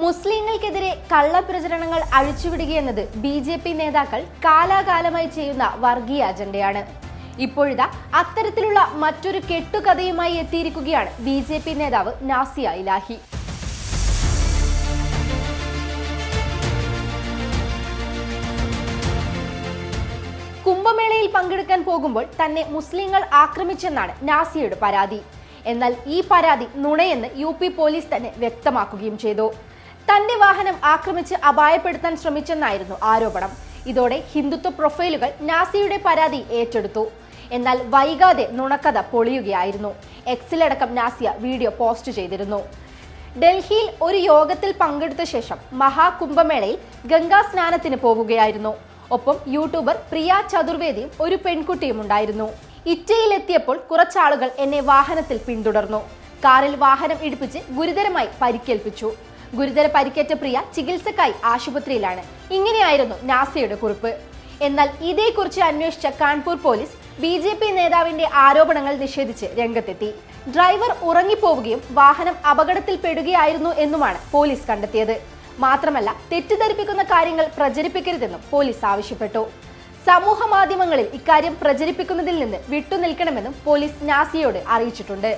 മുസ്ലിങ്ങൾക്കെതിരെ കള്ളപ്രചരണങ്ങൾ അഴിച്ചുവിടുകയെന്നത് B J P നേതാക്കൾ കാലാകാലമായി ചെയ്യുന്ന വർഗീയ അജണ്ടയാണ്. ഇപ്പോഴിതാ അത്തരത്തിലുള്ള മറ്റൊരു കെട്ടുകഥയുമായി എത്തിയിരിക്കുകയാണ് ബി ജെ പി നേതാവ് നാസിയ ഇലാഹി. കുംഭമേളയിൽ പങ്കെടുക്കാൻ പോകുമ്പോൾ തന്നെ മുസ്ലിങ്ങൾ ആക്രമിച്ചെന്നാണ് നാസിയുടെ പരാതി. എന്നാൽ ഈ പരാതി നുണയെന്ന് യു പോലീസ് തന്നെ വ്യക്തമാക്കുകയും ചെയ്തു. തന്റെ വാഹനം ആക്രമിച്ച് അപായപ്പെടുത്താൻ ശ്രമിച്ചെന്നായിരുന്നു ആരോപണം. ഇതോടെ ഹിന്ദുത്വ പ്രൊഫൈലുകൾ നാസിയുടെ പരാതി ഏറ്റെടുത്തു. എന്നാൽ വൈകാതെ നുണക്കഥ പൊളിയുകയായിരുന്നു. എക്സിലടക്കം നാസിയ വീഡിയോ പോസ്റ്റ് ചെയ്തിരുന്നു. ഡൽഹിയിൽ ഒരു യോഗത്തിൽ പങ്കെടുത്ത ശേഷം മഹാകുംഭമേളയിൽ ഗംഗാ സ്നാനത്തിന് പോവുകയായിരുന്നു. ഒപ്പം യൂട്യൂബർ പ്രിയ ചതുർവേദിയും ഒരു പെൺകുട്ടിയും ഉണ്ടായിരുന്നു. ഇറ്റയിലെത്തിയപ്പോൾ കുറച്ചാളുകൾ എന്നെ വാഹനത്തിൽ പിന്തുടർന്നു. കാറിൽ വാഹനം ഇടിപ്പിച്ച് ഗുരുതരമായി പരിക്കേൽപ്പിച്ചു. ഗുരുതര പരിക്കേറ്റ പ്രിയ ചികിത്സക്കായി ആശുപത്രിയിലാണ്. ഇങ്ങനെയായിരുന്നു നാസയുടെ കുറിപ്പ്. എന്നാൽ ഇതേക്കുറിച്ച് അന്വേഷിച്ച Kanpur police B J P നേതാവിന്റെ ആരോപണങ്ങൾ നിഷേധിച്ച് രംഗത്തെത്തി. ഡ്രൈവർ ഉറങ്ങിപ്പോവുകയും വാഹനം അപകടത്തിൽപ്പെടുകയായിരുന്നു എന്നുമാണ് പോലീസ് കണ്ടെത്തിയത്. മാത്രമല്ല തെറ്റിദ്ധരിപ്പിക്കുന്ന കാര്യങ്ങൾ പ്രചരിപ്പിക്കരുതെന്നും പോലീസ് ആവശ്യപ്പെട്ടു. സമൂഹ മാധ്യമങ്ങളിൽ ഇക്കാര്യം പ്രചരിപ്പിക്കുന്നതിൽ നിന്ന് വിട്ടുനിൽക്കണമെന്നും പോലീസ് നാസിയോട് അറിയിച്ചിട്ടുണ്ട്.